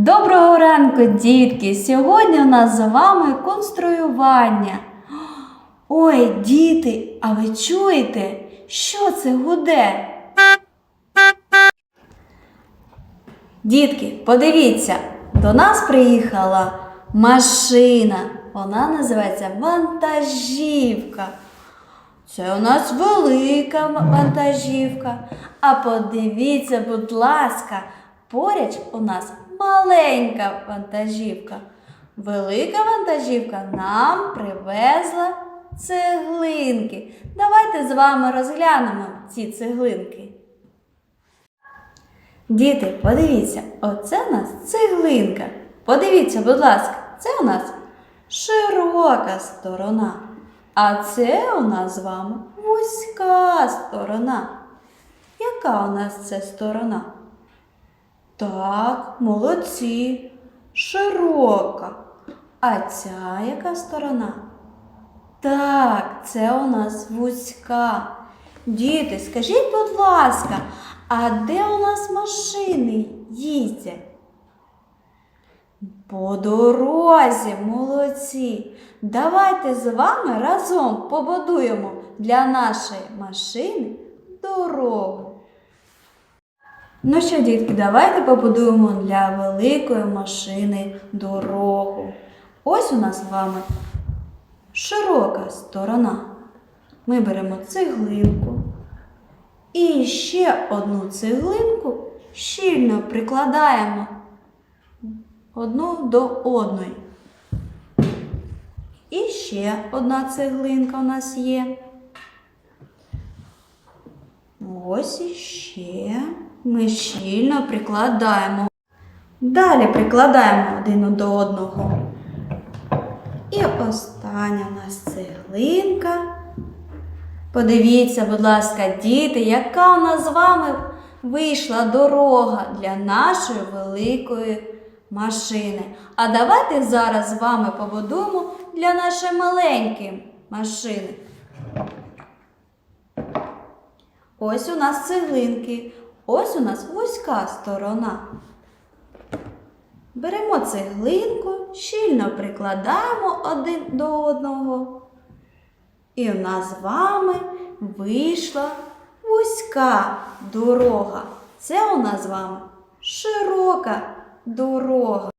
Доброго ранку, дітки! Сьогодні у нас з вами конструювання. Ой, діти, а ви чуєте, що це гуде? Дітки, подивіться, до нас приїхала машина. Вона називається вантажівка. Це у нас велика вантажівка. А подивіться, будь ласка, поряд у нас маленька вантажівка. Велика вантажівка нам привезла цеглинки. Давайте з вами розглянемо ці цеглинки. Діти, подивіться, оце у нас цеглинка. Подивіться, будь ласка, це у нас широка сторона. А це у нас з вами вузька сторона. Яка у нас це сторона? Так, молодці, широка. А ця яка сторона? Так, це у нас вузька. Діти, скажіть, будь ласка, а де у нас машини їздять? По дорозі, молодці. Давайте з вами разом побудуємо для нашої машини дорогу. Ну що, дітки, давайте побудуємо для великої машини дорогу. Ось у нас з вами широка сторона. Ми беремо цеглинку і ще одну цеглинку щільно прикладаємо одну до одної. І ще одна цеглинка у нас є. Ось іще ми щільно прикладаємо. Далі прикладаємо один до одного. І остання у нас цеглинка. Подивіться, будь ласка, діти, яка у нас з вами вийшла дорога для нашої великої машини. А давайте зараз з вами побудуємо для нашої маленької машини. Ось у нас цеглинки, ось у нас вузька сторона. Беремо цеглинку, щільно прикладаємо один до одного. І у нас з вами вийшла вузька дорога. Це у нас з вами широка дорога.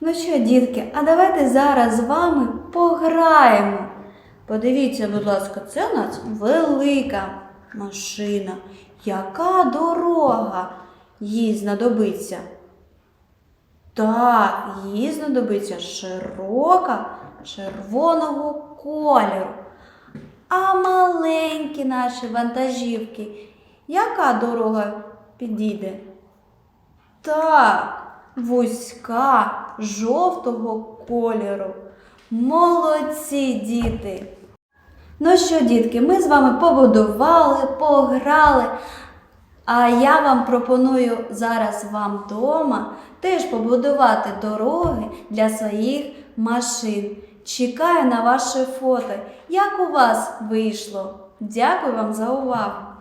Ну що, дітки, а давайте зараз з вами пограємо. Подивіться, будь ласка, це у нас велика машина. Яка дорога їй знадобиться? Так, їй знадобиться широка червоного кольору. А маленькі наші вантажівки, яка дорога підійде? Так, вузька жовтого кольору. Молодці діти! Ну що, дітки, ми з вами побудували, пограли. А я вам пропоную зараз вам вдома теж побудувати дороги для своїх машин. Чекаю на ваше фото. Як у вас вийшло? Дякую вам за увагу!